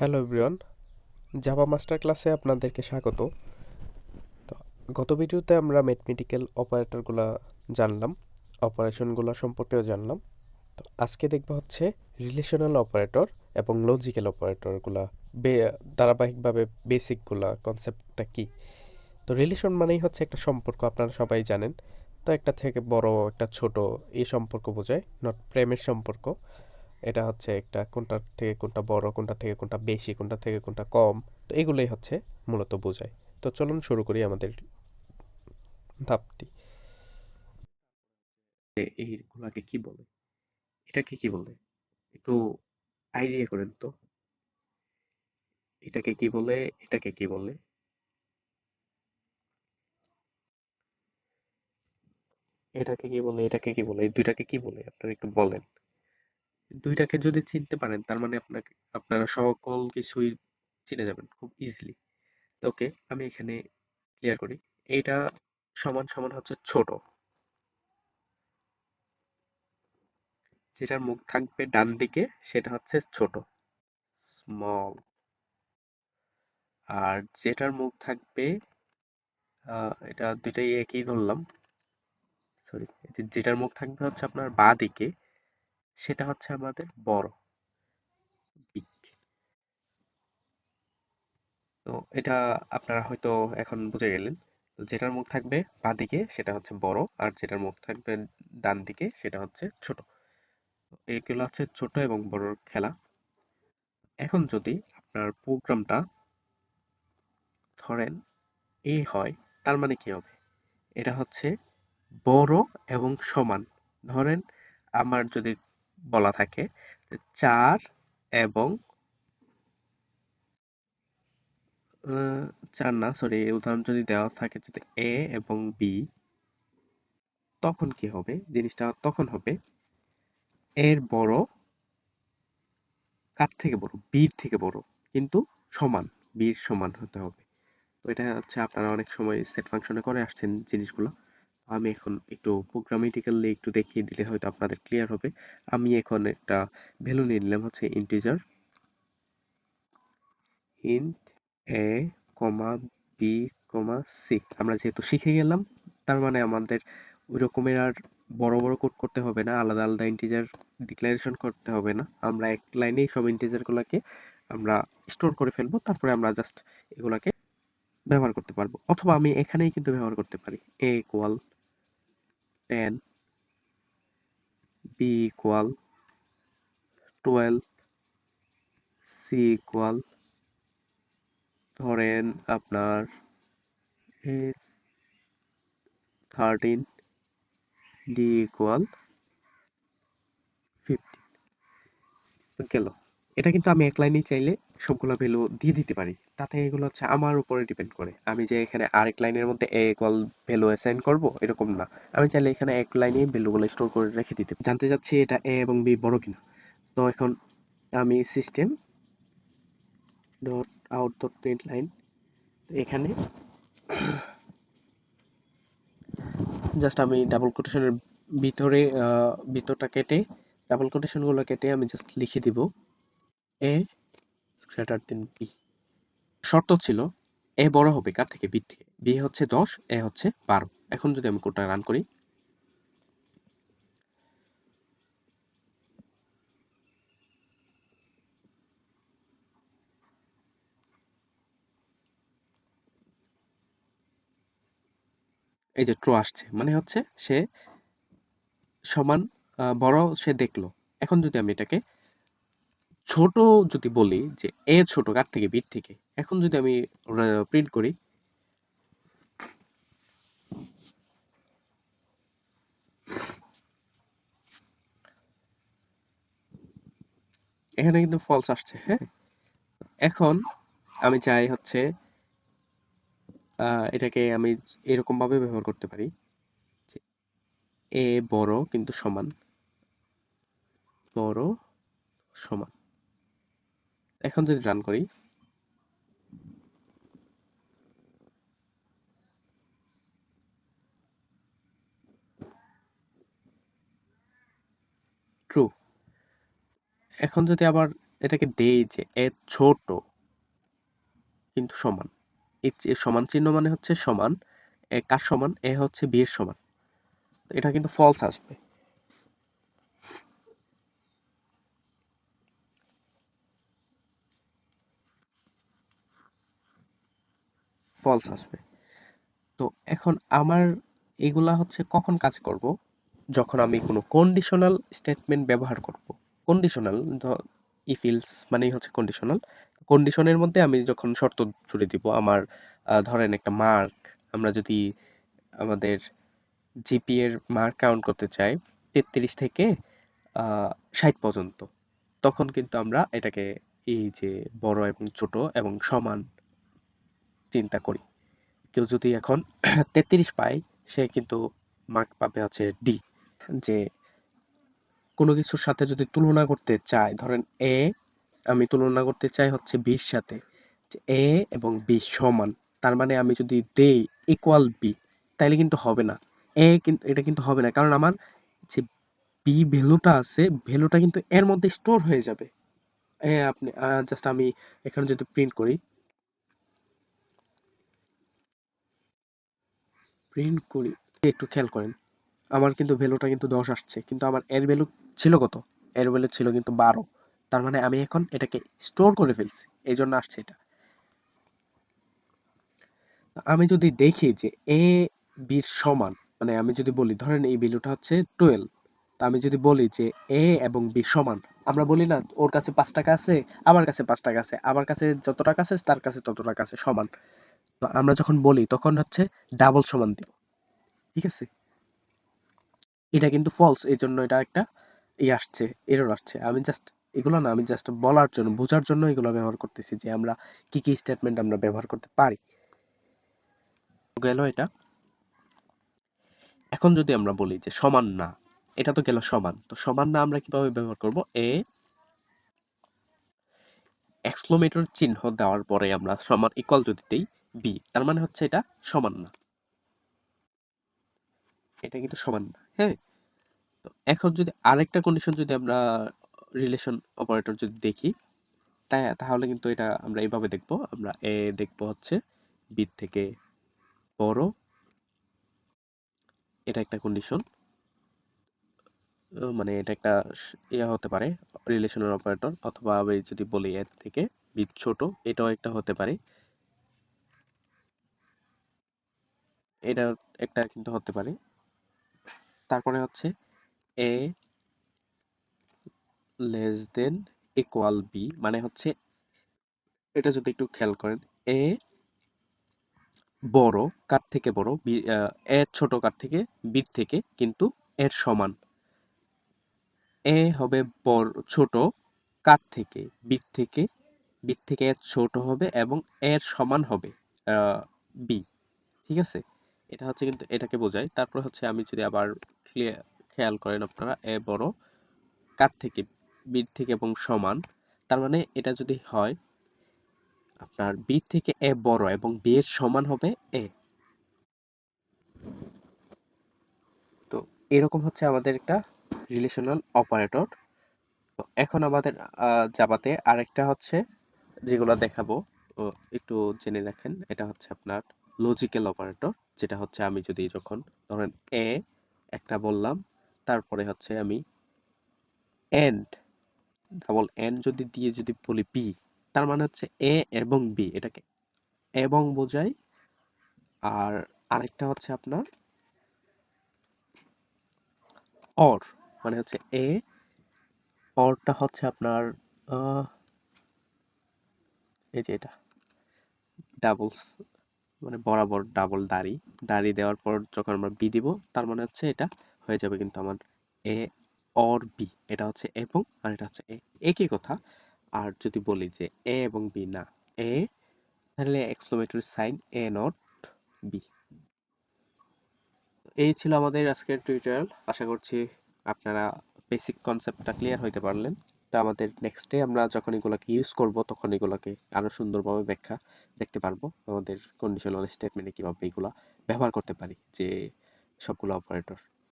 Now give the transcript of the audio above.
Hello everyone Java master ক্লাসে আপনাদেরকে স্বাগত। তো গত ভিডিওতে আমরা ম্যাথমেটিক্যাল অপারেটরগুলো জানলাম অপারেশনগুলো সম্পর্কেও জানলাম। তো আজকে দেখব হচ্ছে রিলেশনাল অপারেটর এবং লজিক্যাল অপারেটরগুলো বে ধারাবাহিকভাবে বেসিকগুলা কনসেপ্টটা কি? তো রিলেশন মানেই হচ্ছে একটা সম্পর্ক, আপনারা সবাই জানেন। তো একটা থেকে বড়, একটা ছোট, এই সম্পর্ক বোঝায় নট প্রেমের সম্পর্ক। এটা হচ্ছে একটা কোনটার থেকে কোনটা বড়, কোনটা থেকে কোনটা বেশি, কোনটা থেকে কোনটা কম, তো এগুলোই হচ্ছে মূলত বোঝায়। তো চলুন শুরু করি আমাদের ধাপটি। এইগুলাকে কি বলে? এটাকে কি বলে? একটু আইডিয়া করেন তো। এটাকে কি বলে? এটাকে কি বলে? এটাকে কি বলে? এটাকে কি বলে? এই দুইটাকে কি বলে? আপনারা একটু বলেন। দুইটাকে যদি চিনতে পারেন, তার মানে আপনাকে, আপনারা সকল কিছুই চিনে যাবেন খুব ইজিলি ওকে, আমি এখানে ক্লিয়ার করি। এইটা সমান সমান হচ্ছে ছোট। যেটার মুখ থাকবে ডান দিকে, সেটা হচ্ছে ছোট। স্মল আর যেটার মুখ থাকবে এটা দুইটাই একই ধরলাম। সরি যেটার মুখ থাকবে হচ্ছে আপনার বাঁ দিকে সেটা হচ্ছে আমাদের বড় বিগ তো এটা আপনারা হয়তো এখন বুঝে গেলেন, যেটার মুখ থাকবে বা দিকে সেটা হচ্ছে বড়, আর যেটার মুখ থাকবে ডান দিকে সেটা হচ্ছে ছোট। এইগুলো হচ্ছে ছোট এবং বড়র খেলা। এখন যদি আপনার প্রোগ্রামটা ধরেন এ হয়, তার মানে কি হবে? এটা হচ্ছে বড় এবং সমান। ধরেন আমার যদি বলা থাকে। চার এবং চার না সরি উদাহরণ যদি দেওয়া থাকে যদি এ এবং বি তখন কি হবে? জিনিসটা তখন হবে এর বড় কার থেকে বড়? বির থেকে বড়, কিন্তু সমান, বির সমান হতে হবে। তো এটা হচ্ছে আপনারা অনেক সময় সেট ফাংশনে করে আসছেন জিনিসগুলো। আমি এখন একটু প্রোগ্রামেটিক্যালি একটু দেখিয়ে দিলে হয়তো আপনাদের ক্লিয়ার হবে। আমি এখন একটা ভ্যালু নিয়ে নিলাম হচ্ছে integer int A comma B comma C আমরা যেহেতু শিখে গেলাম, তার মানে আমাদের ওই রকমের আর বড় বড় কোড করতে হবে না, আলাদা আলাদা ইন্টিজার ডিক্লারেশন করতে হবে না। আমরা এক লাইনেই সব ইন্টিজারগুলোকে আমরা স্টোর করে ফেলব, তারপরে আমরা জাস্ট এগুলাকে ব্যবহার করতে পারব। অথবা আমি এখানেই কিন্তু ব্যবহার করতে পারি। A equal ten, B equal twelve, C equal ধরেন আপনার থার্টিন, ডি ইকুয়াল ফিফটিন। গেল। এটা কিন্তু আমি এক লাইনেই চাইলে সবগুলো ভ্যালু দিয়ে দিতে পারি। তাতে এগুলো হচ্ছে আমার উপরে ডিপেন্ড করে। আমি যে এখানে আরেক লাইনের মধ্যে এ ইকুয়াল ভ্যালু অ্যাসাইন করব, এরকম না। আমি চাইলে এখানে এক লাইনেই ভ্যালুগুলো স্টোর করে রেখে দিতে জানতে চাচ্ছি এটা এ এবং বি বড় কিনা। তো এখন আমি system dot out dot print line এখানে জাস্ট আমি ডাবল কোটেশনের ভিতরে ভিতরটা কেটে ডাবল কোটেশনগুলো কেটে আমি জাস্ট লিখে দিব। এ গ্রেটার দেন বি শর্ত ছিল, এ বড় হবে কার থেকে? বি থেকে। বি হচ্ছে দশ, এ হচ্ছে বারো। এখন যদি আমি কোডটা রান করি। এই যে ট্রু আসছে মানে হচ্ছে সে সমান বড় সে দেখল। এখন যদি আমি এটাকে ছোট যদি বলি যে এ ছোট কার থেকে বি থেকে, এখন যদি আমি প্রিন্ট করি, এখানে কিন্তু ফলস আসছে হ্যাঁ? এখন আমি চাই হচ্ছে এটাকে আমি এরকম ভাবে ব্যবহার করতে পারি এ বড় কিন্তু সমান, বড় সমান। এখন যদি রান করি ট্রু এখন যদি আবার এটাকে দেই যে এ ছোট, কিন্তু সমান সমান চিহ্ন মানে হচ্ছে সমান, এ কার সমান? এ হচ্ছে বি এর সমান। এটা কিন্তু ফলস আসবে। ফলস আসবে। তো এখন আমার এগুলা হচ্ছে কখন কাজ করব? যখন আমি কোনো কন্ডিশনাল স্টেটমেন্ট ব্যবহার করব। কন্ডিশনাল ইফিলস মানেই হচ্ছে কন্ডিশনাল কন্ডিশনের মধ্যে আমি যখন শর্ত জুড়ে দিব, আমার ধরেন একটা মার্ক আমরা যদি আমাদের জিপি এর মার্ক কাউন্ট করতে চাই তেত্রিশ থেকে ষাট পর্যন্ত, তখন কিন্তু আমরা এটাকে এই যে বড় এবং ছোট এবং সমান চিন্তা করি। কেউ যদি এখন তেত্রিশ পায়, সে কিন্তু মার্ক পাবে হচ্ছে ডি যে কোনো কিছুর সাথে যদি তুলনা করতে চাই ধরেন এ আমি তুলনা করতে চাই হচ্ছে বির সাথে এ এবং বি সমান, তার মানে আমি যদি দেই ইকুয়াল বি তাইলে কিন্তু হবে না। এ কিন্তু এটা কিন্তু হবে না, কারণ আমার যে বি ভ্যালুটা আছে ভ্যালুটা কিন্তু এর মধ্যে স্টোর হয়ে যাবে। এ আপনি জাস্ট আমি এখানে যদি প্রিন্ট করি প্রিন্ট করি। একটু খেয়াল করেন, আমার কিন্তু ভ্যালুটা কিন্তু দশ আসছে, কিন্তু আমার এর ভ্যালু ছিল কত? এর ভ্যালু ছিল কিন্তু বারো। তার মানে আমি এখন এটাকে স্টোর করে ফেলছি এই জন্য আসছে এটা। আমি যদি দেখি যে এ বির সমান মানে আমি যদি বলি, ধরেন এই ভ্যালুটা হচ্ছে টুয়েলভ তা আমি যদি বলি যে এ এবং বি সমান, আমরা বলি না ওর কাছে পাঁচ টাকা আছে, আমার কাছে পাঁচ টাকা আছে, আমার কাছে যত টাকা আছে, তার কাছে তত টাকা আছে, সমান। তো আমরা যখন বলি, তখন হচ্ছে ডাবল সমান দিব। ঠিক আছে? এটা কিন্তু ফলস এই জন্য এটা একটা ই আসছে এরর আসছে। আমি জাস্ট এগুলো না, আমি জাস্ট বলার জন্য, বোঝার জন্য এগুলো ব্যবহার করতেছি যে আমরা কি কি স্টেটমেন্ট আমরা ব্যবহার করতে পারি। গেল এটা। এখন যদি আমরা বলি যে সমান না, এটা তো গেল সমান। তো সমান না আমরা কীভাবে ব্যবহার করব? এ এক্সক্লোমেটর চিহ্ন দেওয়ার পরে আমরা সমান ইকুয়াল যদি দেই বি তার মানে হচ্ছে এটা সমান না। এটা কিন্তু সমান না হ্যাঁ? তো এখন যদি আরেকটা কন্ডিশন যদি আমরা রিলেশন অপারেটর যদি দেখি, তাই, তাহলে কিন্তু এটা আমরা এইভাবে দেখব। আমরা এ দেখব হচ্ছে বি থেকে বড়। এটা একটা কন্ডিশন মানে এটা একটা ইয়ে হতে পারে রিলেশনাল অপারেটর অথবা আমি যদি বলি এর থেকে বি ছোট, এটাও একটা হতে পারে। এটা একটা কিন্তু হতে পারে। তারপরে হচ্ছে A less than equal B মানে হচ্ছে এটা যদি একটু খেয়াল করেন এ বড় কার থেকে বড়? এর ছোট কার থেকে বির থেকে কিন্তু এর সমান। এ হবে বড়, ছোট কার থেকে? বির থেকে বির থেকে এর ছোট হবে এবং এর সমান হবে বি ঠিক আছে? এটা হচ্ছে কিন্তু এটাকে বোঝায়। তারপর হচ্ছে আমি যদি আবার খেয়াল করেন আপনারা, এ বড় কার থেকে বির থেকে এবং সমান, তার মানে এটা যদি হয়, আপনার বি থেকে এ বড় এবং বি এর সমান হবে এ। তো এরকম হচ্ছে আমাদের একটা রিলেশনাল অপারেটর। তো এখন আমাদের জাভাতে আরেকটা হচ্ছে, যেগুলো দেখাবো একটু জেনে রাখেন, এটা হচ্ছে আপনার লজিক্যাল অপারেটর যেটা হচ্ছে আমি যদি যখন ধরেন এ, একটা বললাম, তারপরে হচ্ছে আমি এন্ড ডাবল এন যদি দিয়ে যদি বলি বি তার মানে হচ্ছে এ এবং বি, এটাকে এবং বোঝায়। আর আরেকটা হচ্ছে আপনার অর মানে হচ্ছে এ, অরটা হচ্ছে আপনার এই যে এটা ডাবলস মানে বরাবর ডাবল দাড়ি। দাড়ি দেওয়ার পর যখন আমরা বি দিব, তার মানে হচ্ছে এটা হয়ে যাবে কিন্তু আমার এ অর বি এটা হচ্ছে এবং আর এটা হচ্ছে এ একই কথা। আর যদি বলি যে এ এবং বি না এ তাহলে exclamatory sign A not B এই ছিল আমাদের আজকের টিউটোরিয়াল আশা করছি আপনারা বেসিক কনসেপ্টটা ক্লিয়ার হইতে পারলেন। তো আমাদের নেক্সটে আমরা যখন এগুলোকে ইউজ করব, তখন এগুলোকে আরও সুন্দরভাবে ব্যাখ্যা দেখতে পারব, আমাদের কন্ডিশনাল স্টেটমেন্টে কীভাবে এগুলো ব্যবহার করতে পারি, যে সবগুলো অপারেটর